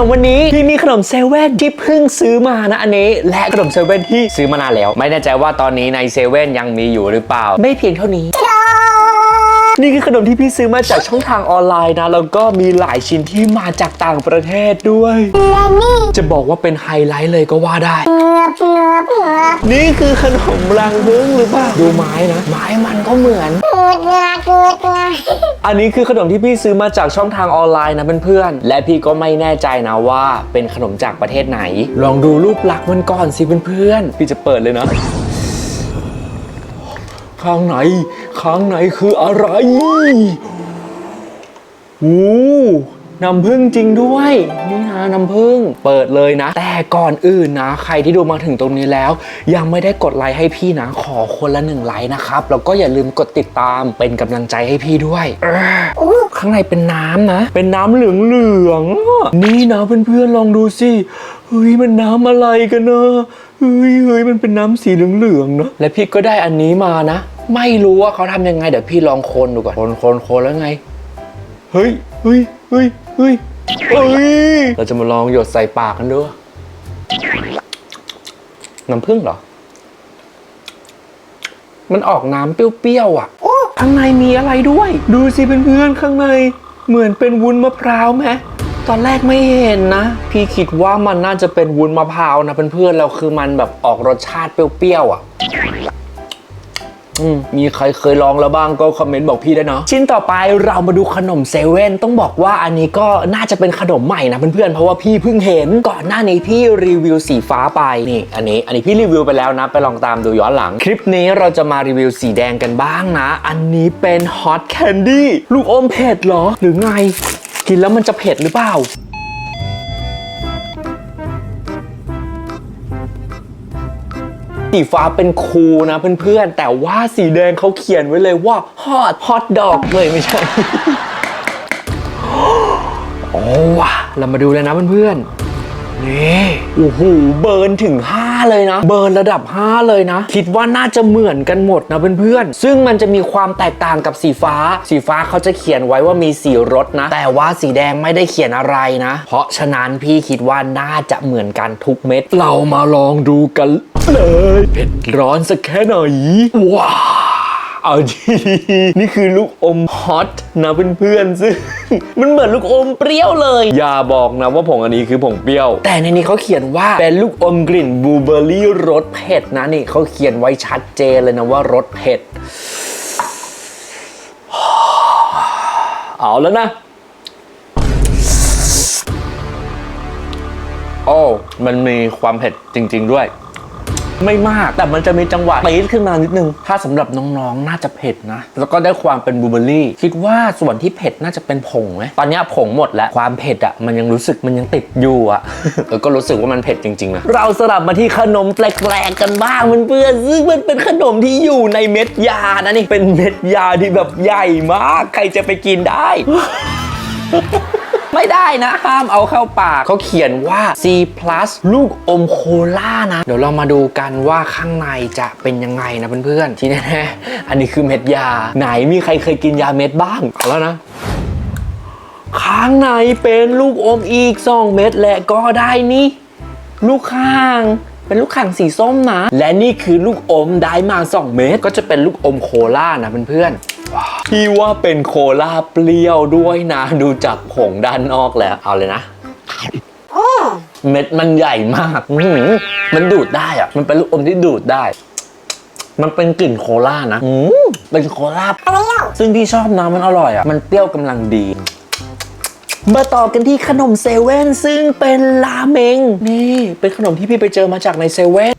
นมวันนี้พี่มีขนมเซเว่นที่เพิ่งซื้อมานะอันนี้ และขนมเซเว่นที่ซื้อมานานแล้ว ไม่แน่ใจว่าตอนนี้ในเซเว่นยังมีอยู่หรือเปล่า ไม่เพียงเท่านี้นี่คือขนมที่พี่ซื้อมาจากช่องทางออนไลน์นะ แล้วก็มีหลายชิ้นที่มาจากต่างประเทศด้วยและนี่จะบอกว่าเป็นไฮไลท์เลยก็ว่าได้ นี่คือขนมรังพึ่งหรือเปล่าดูไม้นะ ไม้มันก็เหมือนเงือบเงือบเงือบเงือบอันนี้คือขนมที่พี่ซื้อมาจากช่องทางออนไลน์นะเพื่อนๆและพี่ก็ไม่แน่ใจนะว่าเป็นขนมจากประเทศไหน ลองดูรูปลักษณ์มันก่อนสิเพื่อนๆพี่จะเปิดเลยนะข้างในข้างในคืออะไร โอ้ น้ำผึ้งจริงด้วยนี่นะน้ำผึ้งเปิดเลยนะ แต่ก่อนอื่นนะ ใครที่ดูมาถึงตรงนี้แล้ว ยังไม่ได้กดไลค์ให้พี่นะ ขอคนละหนึ่งไลค์นะครับแล้วก็อย่าลืมกดติดตามเป็นกำลังใจให้พี่ด้วยข้างในเป็นน้ำนะ เป็นน้ำเหลืองๆนี่นะเพื่อนๆลองดูสิเฮ้ยมันน้ำอะไรกันเนอะเฮ้ยเฮ้ยมันเป็นน้ำสีเหลืองๆเนอะและพี่ก็ได้อันนี้มานะ ไม่รู้ว่าเขาทำยังไงเดี๋ยวพี่ลองคนดูก่อนคนคนคนแล้วไง เฮ้ยเฮ้ยเฮ้ย เฮ้ยเฮ้ย เราจะมาลองหยดใส่ปากกันดูน้ำผึ้งเหรอ มันออกน้ำเปรี้ยวๆอะข้างในมีอะไรด้วย ดูสิเพื่อนๆข้างใน เหมือนเป็นวุ้นมะพร้าวไหมตอนแรกไม่เห็นนะ พี่คิดว่ามันน่าจะเป็นวุ้นมะพร้าวนะเพื่อนๆแล้วคือมันแบบออกรสชาติเปรี้ยวๆอะอื มมีใครเคยลองแล้วบ้างก็คอมเมนต์บอกพี่ได้เนาะชิ้นต่อไปเรามาดูขนมเซเว่นต้องบอกว่าอันนี้ก็น่าจะเป็นขนมใหม่นะเพื่อนๆเพราะว่าพี่เพิ่งเห็นก่อนหน้านี้พี่รีวิวสีฟ้าไปนี่อันนี้อันนี้พี่รีวิวไปแล้วนะไปลองตามดูย้อนหลัง คลิปนี้เราจะมารีวิวสีแดงกันบ้างนะ อันนี้เป็นฮอตแคนดี้ลูกอมเผ็ดเหรอ หรือไง กินแล้วมันจะเผ็ดหรือเปล่า สีฟ้าเป็นครูนะเพื่อนๆ แต่ว่าสีแดงเขาเขียนไว้เลยว่า hot hot dog เลยไม่ใช่ โอ้ว่ะเรามาดูเลยนะเพื่อนๆนี่โอ้โหเบิร์นถึง 5 เลยนะ เบิร์นระดับ 5 เลยนะ คิดว่าน่าจะเหมือนกันหมดนะเพื่อนๆ ซึ่งมันจะมีความแตกต่างกับสีฟ้า สีฟ้าเขาจะเขียนไว้ว่ามีสีรสนะ แต่ว่าสีแดงไม่ได้เขียนอะไรนะ เพราะฉะนั้นพี่คิดว่าน่าจะเหมือนกันทุกเม็ด เรามาลองดูกัน เลย เผ็ดร้อนสักแค่หน่อยว้าวเอาดีนี่คือลูกอมฮอตนะเพื่อนๆซึ่งมันเหมือนลูกอมเปรี้ยวเลย อย่าบอกนะว่าผงอันนี้คือผงเปรี้ยว แต่ในนี้เขาเขียนว่าเป็นลูกอมกลิ่นบลูเบอร์รี่รสเผ็ดนะนี่เขาเขียนไว้ชัดเจนเลยนะว่ารสเผ็ด เอาแล้วนะโอ้มันมีความเผ็ดจริง ๆ ด้วย ไม่มาก แต่มันจะมีจังหวะตีดขึ้นมานิดนึง ถ้าสำหรับน้องๆ น่าจะเผ็ดนะ แล้วก็ได้ความเป็นบลูเบอร์รี่ คิดว่าส่วนที่เผ็ดน่าจะเป็นผงไหมตอนนี้ผงหมดแล้ว ความเผ็ดอะมันยังรู้สึกมันยังติดอยู่อะแล้วก็รู้สึกว่ามันเผ็ดจริงๆนะเราสลับมาที่ขนมแปลกๆกันบ้างเพื่อนๆซึ่งมันเป็นขนมที่อยู่ในเม็ดยานะนี่เป็นเม็ดยาที่แบบใหญ่มาก ใครจะไปกินได้ ไม่ได้นะ ห้ามเอาเข้าปากเขาเขียนว่า C+ ลูกอมโคล่านะ เดี๋ยวเรามาดูกันว่าข้างในจะเป็นยังไงนะเพื่อนๆ ที่แน่ๆอันนี้คือเม็ดยา ไหนมีใครเคยกินยาเม็ดบ้าง เอาแล้วนะข้างในเป็นลูกอมอีก2เม็ดและก็ได้นี่ ลูกข่างเป็นลูกข่างสีส้มนะ และนี่คือลูกอมได้มา 2 เม็ดก็จะเป็นลูกอมโคล่านะเพื่อนๆ พี่ว่าเป็นโคลาเปรี้ยวด้วยนะ ดูจากผงด้านนอกแล้ว เอาเลยนะเม็ดมันใหญ่มาก มันดูดได้อะมันเป็นลูกอมที่ดูดได้ มันเป็นกลิ่นโคลานะอืเป็นโคลาเปรี้ยว ซึ่งพี่ชอบนะมันอร่อยอะมันเปรี้ยวกำลังดีมาต่อกันที่ขนมเซเว่นซึ่งเป็นราเมง นี่ เป็นขนมที่พี่ไปเจอมาจากในเซเว่น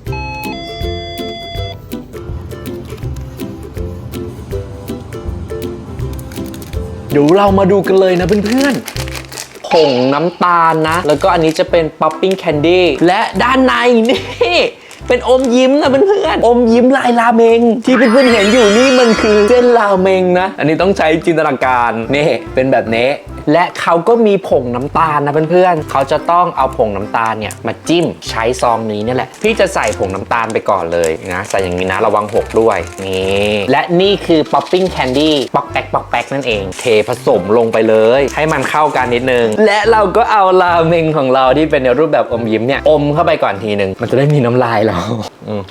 เดี๋ยวเรามาดูกันเลยนะเพื่อนๆผงน้ำตาลนะ แล้วก็อันนี้จะเป็นป๊อปปิ้งแคนดี้และด้านในนี่เป็นอมยิ้มนะเพื่อนๆ อมยิ้มลายราเมง ที่เพื่อนๆเห็นอยู่นี่มันคือเส้นราเมงนะ อันนี้ต้องใช้จินตนาการนี่เป็นแบบนี้ และเขาก็มีผงน้ำตาลนะเพื่อนๆ เขาจะต้องเอาผงน้ำตาลเนี่ยมาจิ้มใช้ซองนี้นี่แหละ พี่จะใส่ผงน้ำตาลไปก่อนเลยนะใส่อย่างนี้นะระวังหกด้วยนี่และนี่คือ popping candy ป๊อกแป๊กป๊อกแป๊กนั่นเอง เทผสมลงไปเลย ให้มันเข้ากันนิดนึง และเราก็เอาราเมงของเราที่เป็นในรูปแบบอมยิ้มเนี่ยอมเข้าไปก่อนทีหนึ่งมันจะได้มีน้ำลายเราอืม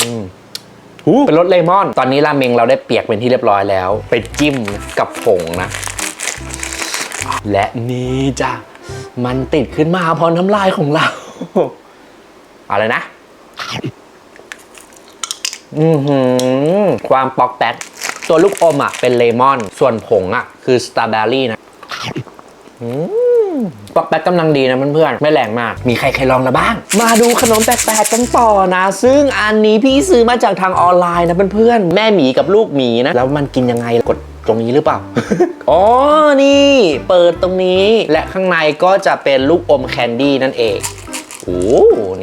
อืมเป็นรสเลมอน ตอนนี้ราเมงเราได้เปียกเป็นที่เรียบร้อยแล้ว ไปจิ้มกับผงนะ และนี่จ้ะมันติดขึ้นมาพรน้ำลายของเราอาเลยนะ อือหือ ความปอกแป๊กตัวลูกอมอะเป็นเลมอน ส่วนผงอะ คือสตรอเบอรี่นะอปอกแป๊กกำลังดีนะเพื่อนๆ ไม่แรงมาก มีใครใครลองแล้วบ้าง มาดูขนมแปลกๆกันต่อนะ ซึ่งอันนี้พี่ซื้อมาจากทางออนไลน์นะเพื่อนๆ แม่หมีกับลูกหมีนะ แล้วมันกินยังไงกด ตรงนี้หรือเปล่า อ๋อ นี่ เปิดตรงนี้ และข้างในก็จะเป็นลูกอมแคนดี้นั่นเองโอ้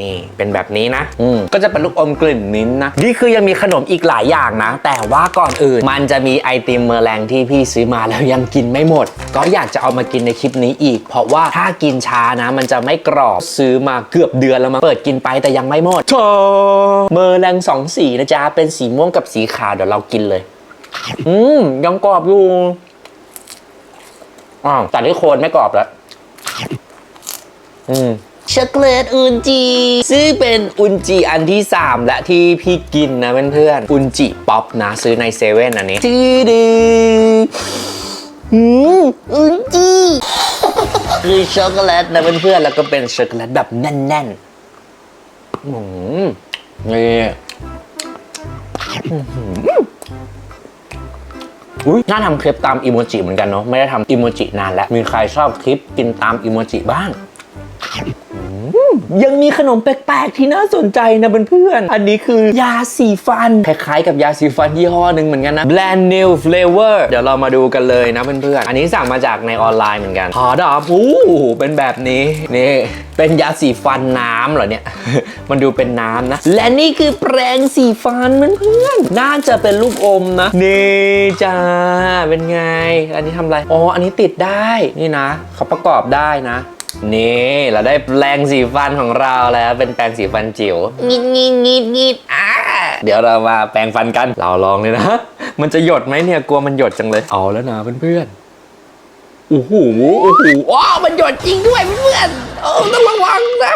นี่เป็นแบบนี้นะ อืมก็จะเป็นลูกอมกลิ่นมิ้นท์นะ นี่คือยังมีขนมอีกหลายอย่างนะ แต่ว่าก่อนอื่น มันจะมีไอติมเมอร์แรงที่พี่ซื้อมาแล้วยังกินไม่หมด ก็อยากจะเอามากินในคลิปนี้อีก เพราะว่าถ้ากินช้านะ มันจะไม่กรอบซื้อมาเกือบเดือนแล้วมาเปิดกินไปแต่ยังไม่หมดโธ่เมอร์แรงสองสีนะจ๊ะเป็นสีม่วงกับสีขาวเดี๋ยวเรากินเลย อืมยังกรอบอยู่อ้าวแต่ที่โคนไม่กรอบแล้ว อืมช็อกโกแลตอุนจิซึ่งเป็นอุนจิอันที่ 3 และที่พี่กินนะเพื่อนๆอุนจิป๊อปนะ ซื้อในเซเว่นอันนี้จืดืออืมอุนจิคือช็อกโกแลตนะเพื่อนๆแล้วก็เป็นช็อกโกแลตแบบแน่นๆอืมนี่ อุ้ยน่าทำคลิปตามอิโมจิเหมือนกันเนาะไม่ได้ทำอิโมจินานแล้วมีใครชอบคลิปกินตามอิโมจิบ้าง ยังมีขนมแปลกๆ ที่น่าสนใจนะเพื่อนๆ อันนี้คือยาสีฟัน คล้ายๆกับยาสีฟันยี่ห้อหนึ่งเหมือนกันนะ Brand new flavor เดี๋ยวเรามาดูกันเลยนะเพื่อนๆ อันนี้สั่งมาจากในออนไลน์เหมือนกันฮอดอบอู้เป็นแบบนี้นี่เป็นยาสีฟันน้ำเหรอเนี่ย มันดูเป็นน้ำนะ และนี่คือแปรงสีฟันเพื่อนๆ น่าจะเป็นลูกอมนะ นี่จ้า เป็นไง อันนี้ทำอะไร อ๋อ อันนี้ติดได้ นี่นะ เขาประกอบได้นะ นี่เราได้แปรงสีฟันของเราแล้วเป็นแปรงสีฟันจิ๋วงิดงิดงิดงิดอ่าเดี๋ยวเรามาแปรงฟันกัน เราลองเลยนะ มันจะหยดไหมเนี่ยกลัวมันหยดจังเลย เอาแล้วนะเพื่อนๆโอ้โหโอ้โหว้าวมันหยดจริงด้วยเพื่อนๆเออต้องระวังนะ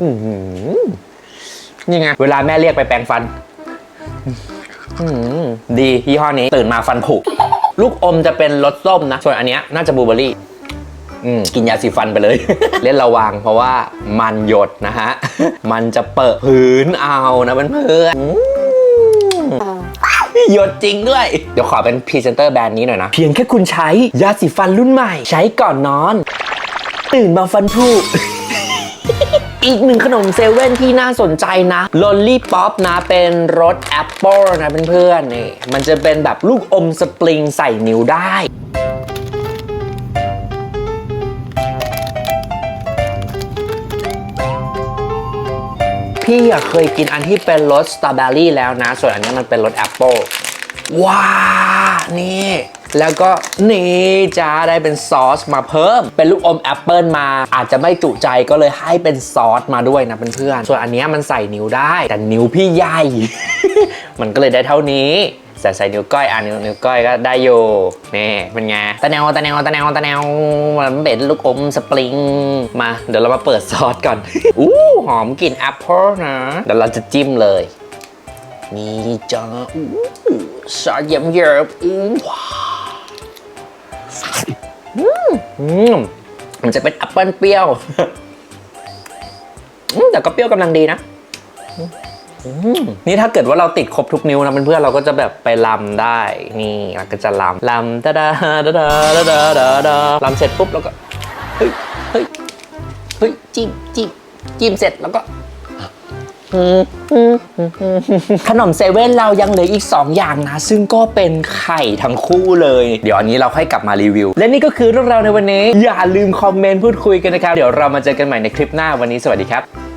อื้อหือนี่ไงเวลาแม่เรียกไปแปรงฟันอืมดียี่ห้อนี้ตื่นมาฟันผุ ลูกอมจะเป็นรสส้มนะ ส่วนอันเนี้ยน่าจะบลูเบอร์รี่กินยาสีฟันไปเลย เล่นระวังเพราะว่ามันหยดนะฮะ มันจะเปิดพื้นเอานะเพื่อนหยดจริงด้วย เดี๋ยวขอเป็นพรีเซนเตอร์แบรนด์นี้หน่อยนะ เพียงแค่คุณใช้ยาสีฟันรุ่นใหม่ ใช้ก่อนนอน ตื่นมาฟันผุ อีกหนึ่งขนมเซเว่นที่น่าสนใจนะลอลลี่ป๊อปนะเป็นรสแอปเปิลนะเพื่อนๆนี่มันจะเป็นแบบลูกอมสปริงใส่นิ้วได้พี่เคยกินอันที่เป็นรสสตรอเบอรี่แล้วนะ ส่วนอันนี้มันเป็นรสแอปเปิลว้า นี่ แล้วก็นี่จ้าได้เป็นซอสมาเพิ่ม เป็นลูกอมแอปเปิลมา อาจจะไม่จุใจก็เลยให้เป็นซอสมาด้วยนะเพื่อนๆส่วนอันนี้มันใส่นิ้วได้ แต่นิ้วพี่ใหญ่มันก็เลยได้เท่านี้ใส่ใส่นิ้วก้อยอะนิ้วนิ้วก้อยก็ได้อยู่นี่เป็นไงตะแนวตะแนวตะแนวตะแนวมันเป็นลูกอมสปริงมา เดี๋ยวเรามาเปิดซอสก่อนอู้หอมกลิ่นแอปเปิลนะเดี๋ยวเราจะจิ้มเลยนี่จ้าอู้ซอสเยิ้มเยิ้มอู้ว้า อืมมันจะเป็นแอปเปิลเปรี้ยวแต่ก็เปรี้ยวกำลังดีนะนี่ถ้าเกิดว่าเราติดครบทุกนิ้วนะเพื่อนๆเราก็จะแบบไปลำได้ นี่เราก็จะลำลำตาดาดาดาดาดาดาดาลำเสร็จปุ๊บแล้วก็เฮ้ยเฮ้ยเฮ้ยจิ้มจิ้มจิ้มเสร็จแล้วก็ ขนมเซเว่นเรายังเหลืออีก 2 อย่างนะ ซึ่งก็เป็นไข่ทั้งคู่เลย เดี๋ยวอันนี้เราค่อยกลับมารีวิว และนี่ก็คือเรื่องราวในวันนี้ อย่าลืมคอมเมนต์พูดคุยกันนะครับ เดี๋ยวเรามาเจอกันใหม่ในคลิปหน้าวันนี้สวัสดีครับ